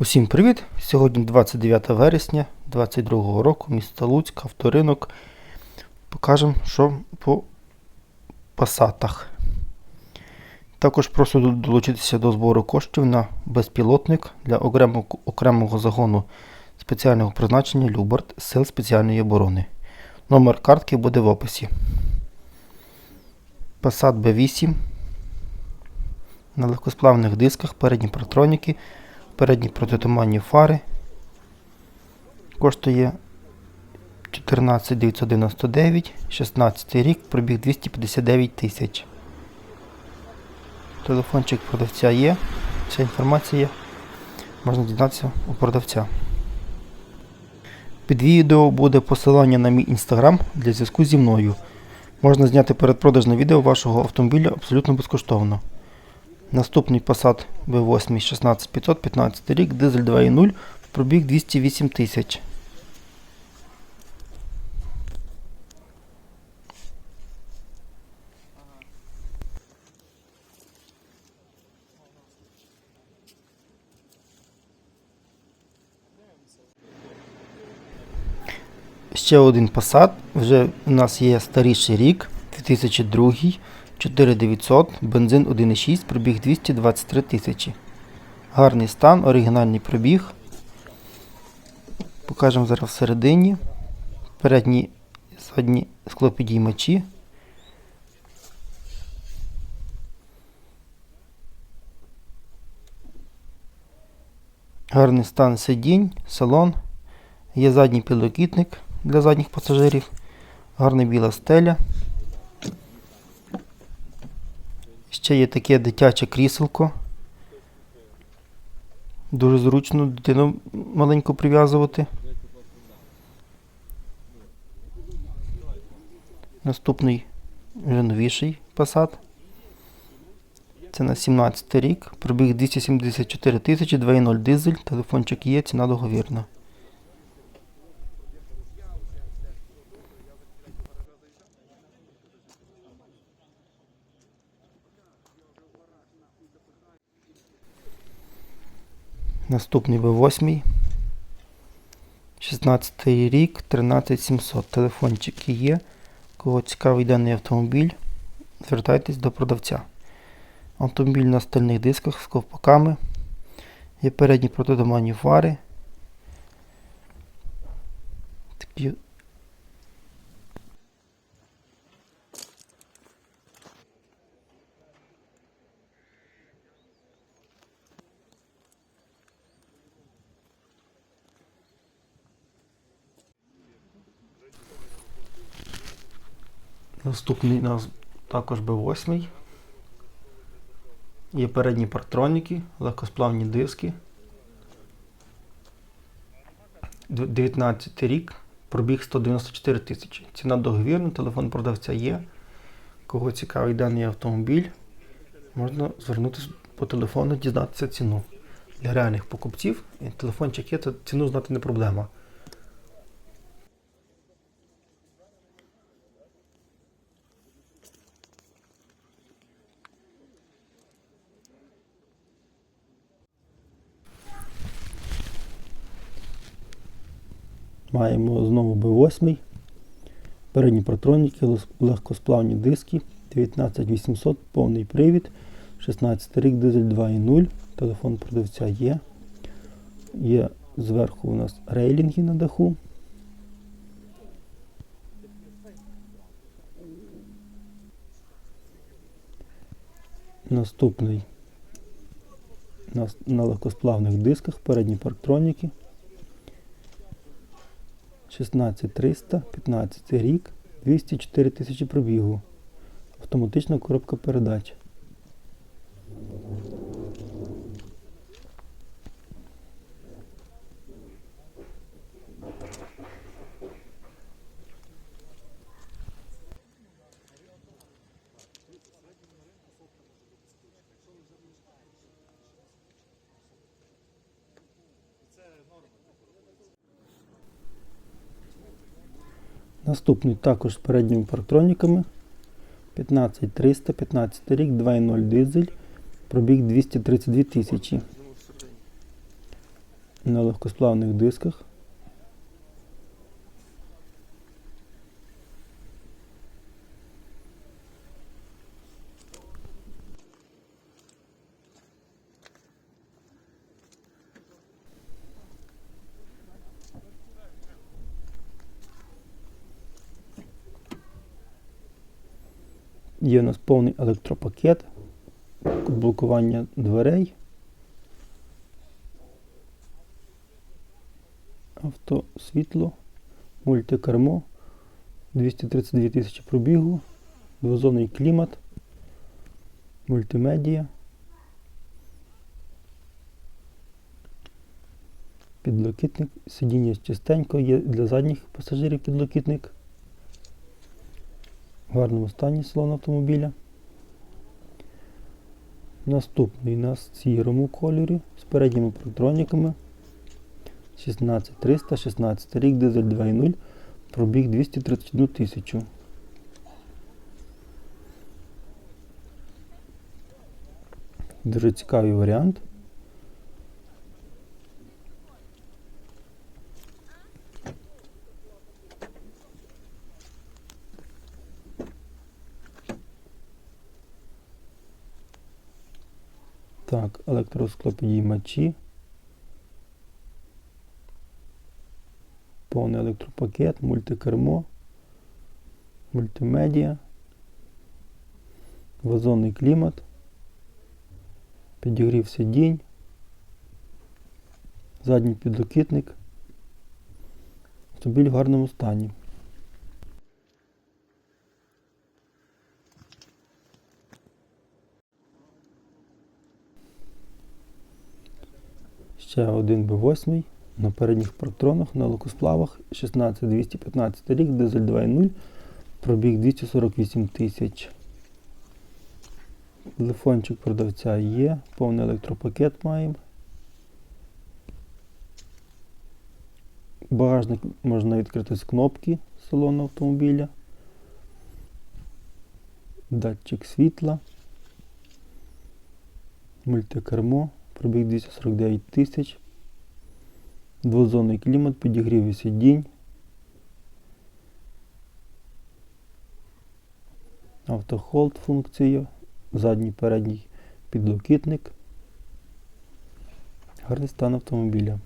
Усім привіт! Сьогодні 29 вересня 2022 року, місто Луцьк, авторинок. Покажемо, що по пасатах. Також прошу долучитися до збору коштів на безпілотник для окремого, загону спеціального призначення Любард Сил спеціальної оборони. Номер картки буде в описі. Passat B8 на легкосплавних дисках, передні протроніки, передні протитуманні фари. Коштує 14 999, 16 рік, пробіг 259 тисяч. Телефончик продавця є, вся інформація можна дізнатися у продавця. Під відео буде посилання на мій інстаграм для зв'язку зі мною. Можна зняти передпродажне відео вашого автомобіля абсолютно безкоштовно. Наступний Passat B8 16500, 15 рік, дизель 2.0, пробіг 208 тисяч. Ще один Passat, вже у нас є старіший рік, 2002, 4900, бензин 1.6, пробіг 223 тисячі. Гарний стан, оригінальний пробіг. Покажемо зараз всередині. Передні задні склопідіймачі. Гарний стан сидінь, салон. Є задній підлокітник для задніх пасажирів. Гарна біла стеля. Ще є таке дитяче кріселко. Дуже зручно дитину маленьку прив'язувати. Наступний вже новіший Passat. Це на 17 рік. Пробіг 274 тисячі, 2.0 дизель, телефончик є, ціна договірна. Наступний B8. 16 рік, 13700. Телефончики є. Кого цікавий даний автомобіль, звертайтесь до продавця. Автомобіль на стальних дисках з ковпаками. Є передні протитуманні фари. Такі Наступний у нас також B8. Є передні партроніки, легкосплавні диски. 19 рік, пробіг 194 тисячі. Ціна договірна, телефон продавця є. Кого цікавий даний автомобіль, можна звернутися по телефону, дізнатися ціну. Для реальних покупців телефончик є, ціну знати не проблема. Маємо знову B8. Передні протроніки, легкосплавні диски, 19800, повний привід, 16 рік, дизель 2.0, телефон продавця є. Є зверху у нас рейлінги на даху. Наступний на, на легкосплавних дисках, передні парктроніки. 16300, 15 рік, 204 тисячі пробігу. Автоматична коробка передач. Наступний також з передніми парктроніками. 15300, 15 рік, 2.0 дизель, пробіг 232 тисячі. на легкосплавних дисках. Є у нас повний електропакет, блокування дверей, авто, світло, мультикермо, 232 тисячі пробігу, двозонний клімат, мультимедіа, підлокітник, сидіння чистенько, є для задніх пасажирів підлокітник. В гарному стані салон автомобіля. Наступний у нас в сірому кольорі з передніми парктроніками. 16300, 16 рік, дизель 2.0, пробіг 231 тисячу. Дуже цікавий варіант. Так, електросклопідіймачі. Повний електропакет, мультикермо, мультимедіа, вазонний клімат, підігрів сидінь, задній підлокітник. Автомобіль в гарному стані. Ще один B8 на передніх парктронах на локосплавах 16215 рік, дизель 2.0, пробіг 248 тисяч. Телефончик продавця є, повний електропакет маємо. Багажник можна відкрити з кнопки салону автомобіля. Датчик світла. Мультикермо. Пробіг 249 тисяч. Двозонний клімат, підігрів і сидінь. Автохолд функція. Задній передній підлокітник. Гарний стан автомобіля.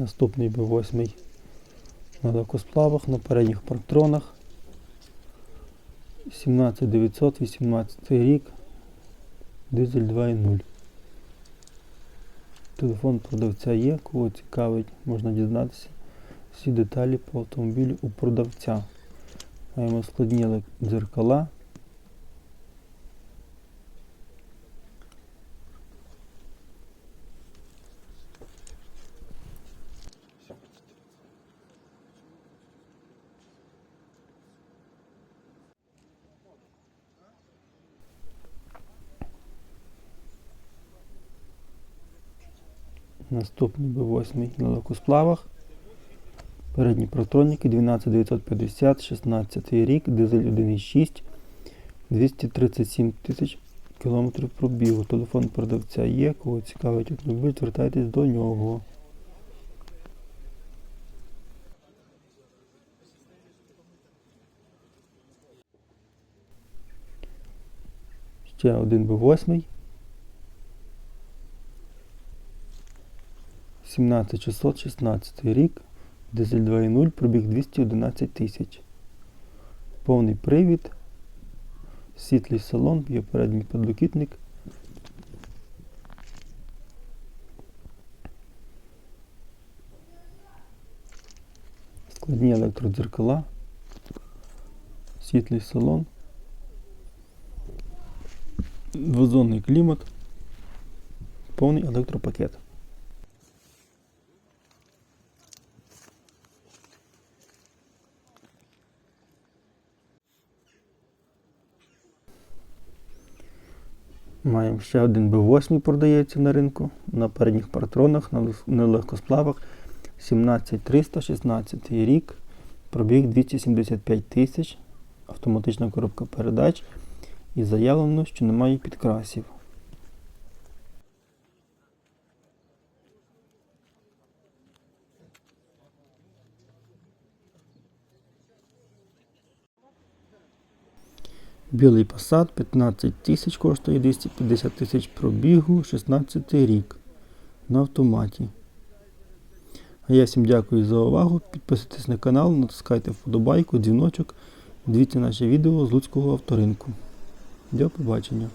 Наступний B8 на легкосплавах, на передніх парктронах. 17900, 18 рік, дизель 2.0. Телефон продавця є, кого цікавить, можна дізнатися всі деталі по автомобілю у продавця. Маємо складні дзеркала. Наступний B8 на легкосплавах. Передні протроніки 12950, 16 рік, дизель 1.6, 237 тисяч кілометрів пробігу. Телефон продавця є, кого цікавить автомобіль, звертайтесь до нього. Ще один B8. 17616 рік, дизель 2.0, пробіг 211 тисяч. Повний привід, світлий салон, є передній підлокітник. Складні електродзеркала, світлий салон, двозонний клімат, повний електропакет. Маємо ще один B8 продається на ринку на передніх партронах, на лег- на легкосплавах. 17316 рік, пробіг 275 тисяч, автоматична коробка передач і заявлено, що немає підкрасів. Білий Passat 15 тисяч коштує 250 тисяч пробігу, 16 рік на автоматі. А я всім дякую за увагу. Підписуйтесь на канал, натискайте вподобайку, дзвіночок. Дивіться наші відео з Луцького авторинку. До побачення.